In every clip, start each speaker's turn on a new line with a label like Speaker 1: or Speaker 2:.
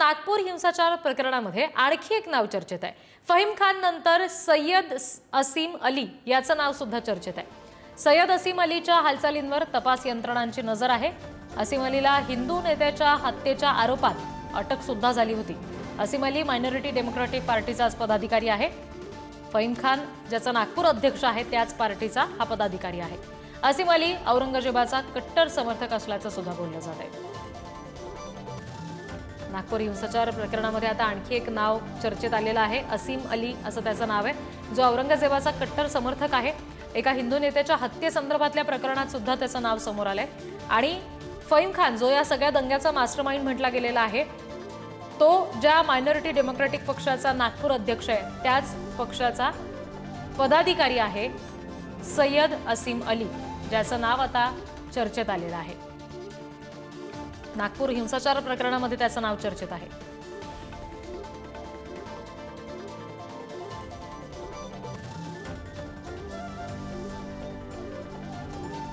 Speaker 1: नागपूर हिंसाचार प्रकरणामध्ये आणखी एक नाव चर्चेत आहे. फहीम खान नंतर सय्यद असीम अली याचं नाव सुद्धा चर्चेत आहे. सय्यद असीम अलीच्या हालचालींवर तपास यंत्रणांची नजर आहे. असीम अलीला हिंदू नेत्याच्या हत्येच्या आरोपात अटक सुद्धा झाली होती. असीम अली मायनॉरिटी डेमोक्रॅटिक पार्टीचाच पदाधिकारी आहे. फहीम खान ज्याचा नागपूर अध्यक्ष आहे त्याच पार्टीचा हा पदाधिकारी आहे. असीम अली औरंगजेबाचा कट्टर समर्थक असल्याचं सुद्धा बोललं जात आहे. नागपूर हिंसाचार प्रकरणामध्ये आता आणखी एक नाव चर्चेत आलेलं आहे असीम अली असं त्याचं नाव आहे जो औरंगजेबाचा कट्टर समर्थक आहे. एका हिंदू नेत्याच्या हत्येसंदर्भातल्या प्रकरणात सुद्धा त्याचं नाव समोर आलंय. आणि फईम खान जो या सगळ्या दंग्याचा मास्टरमाइंड म्हटला गेलेला आहे तो ज्या मायनॉरिटी डेमोक्रेटिक पक्षाचा नागपूर अध्यक्ष आहे त्याच पक्षाचा पदाधिकारी आहे सय्यद असीम अली ज्याचं नाव आता चर्चेत आलेलं आहे. नागपूर हिंसाचार प्रकरणामध्ये त्याचं नाव चर्चेत आहे.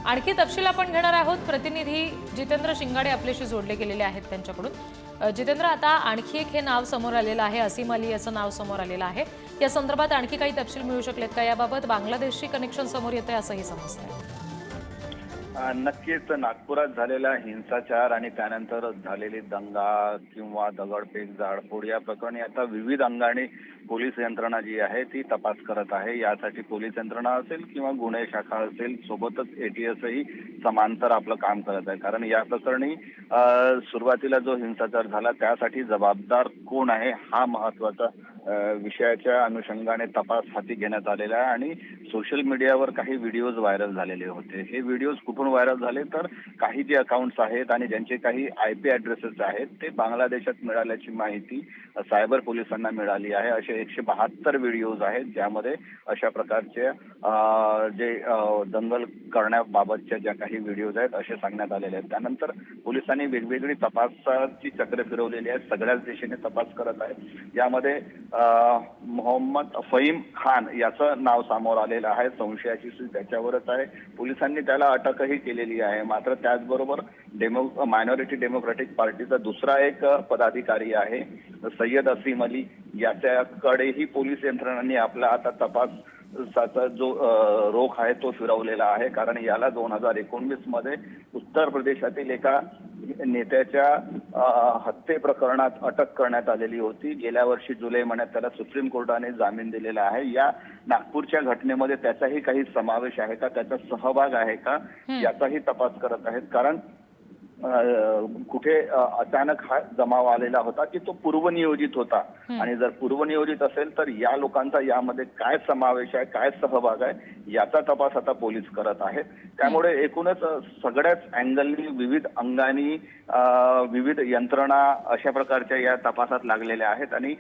Speaker 1: आणखी तपशील आपण घेणार आहोत. प्रतिनिधी जितेंद्र शिंगाडे आपल्याशी जोडले गेलेले आहेत त्यांच्याकडून. जितेंद्र आता आणखी एक हे नाव समोर आलेलं आहे असीम अली याचं नाव समोर आलेलं आहे. या संदर्भात आणखी काही तपशील मिळू शकलेत का? याबाबत बांगलादेशची कनेक्शन समोर येते असंही समजतंय.
Speaker 2: नक्कीच नागपुरात झालेला हिंसाचार आणि त्यानंतर झालेली दंगा किंवा दगडफेक जाडफोड या प्रकरणी आता विविध अंगाने पोलीस यंत्रणा जी आहे ती तपास करत आहे. यासाठी पोलीस यंत्रणा असेल किंवा गुन्हे शाखा असेल सोबतच एटीएसही समांतर आपलं काम करत आहे. कारण या प्रकरणी सुरुवातीला जो हिंसाचार झाला त्यासाठी जबाबदार कोण आहे हा महत्त्वाचा विषयाच्या अनुषंगाने तपास हाती घेण्यात आलेला आहे आणि सोशल मीडियावर काही व्हिडिओज व्हायरल झालेले होते. हे व्हिडिओज कुठून व्हायरल झाले? तर काही जे अकाउंट्स आहेत आणि ज्यांचे काही आय पी ॲड्रेसेस आहेत ते बांगलादेशात मिळाल्याची माहिती सायबर पोलिसांना मिळाली आहे. असे एकशे बहात्तर व्हिडिओज आहेत ज्यामध्ये अशा प्रकारचे जे दंगल करण्याबाबतच्या ज्या काही व्हिडिओज आहेत असे सांगण्यात आलेले आहेत. त्यानंतर पोलिसांनी वेगवेगळी तपासाची चक्र फिरवलेली आहेत सगळ्याच दिशेने तपास करत आहेत. यामध्ये मोहम्मद फहीम खान याचं नाव समोर आलेलं आहे. संशयाची सूच त्याच्यावरच आहे. पोलिसांनी त्याला अटकही केलेली आहे. मात्र त्याचबरोबर डेमो मायनॉरिटी डेमोक्रेटिक पार्टीचा दुसरा एक पदाधिकारी आहे सय्यद असीम अली. याच्याकडेही पोलीस यंत्रणांनी आपला आता तपास जो रोख आहे तो फिरवलेला आहे. कारण याला दोन हजार एकोणवीसमध्ये उत्तर प्रदेशातील एका नेत्याच्या हत्ये प्रकरणात अटक करण्यात आलेली होती. गेल्या वर्षी जुलै महिन्यात त्याला सुप्रीम कोर्टाने जामीन दिलेला आहे. या नागपूरच्या घटनेमध्ये त्याचाही काही समावेश आहे का? त्याचा सहभाग आहे का? याचाही तपास करत आहेत. कारण कुठे अचानक हा जमाव आलेला होता की तो पूर्वनियोजित होता. आणि जर पूर्वनियोजित असेल तर या लोकांचा यामध्ये काय समावेश आहे काय सहभाग आहे याचा तपास आता पोलीस करत आहेत. त्यामुळे एकूणच सगळ्याच अँगलनी विविध अंगानी विविध यंत्रणा अशा प्रकारच्या या तपासात लागलेल्या आहेत. आणि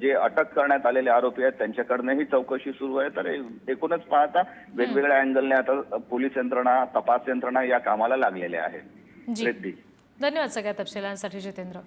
Speaker 2: जे अटक करण्यात आलेले आरोपी आहेत त्यांच्याकडनंही चौकशी सुरू आहे. तर एकूणच पाहता वेगवेगळ्या अँगलने आता पोलीस यंत्रणा तपास यंत्रणा या कामाला लागलेल्या आहेत.
Speaker 1: जी. धन्यवाद सगळ्या तपशिलांसाठी जितेंद्र.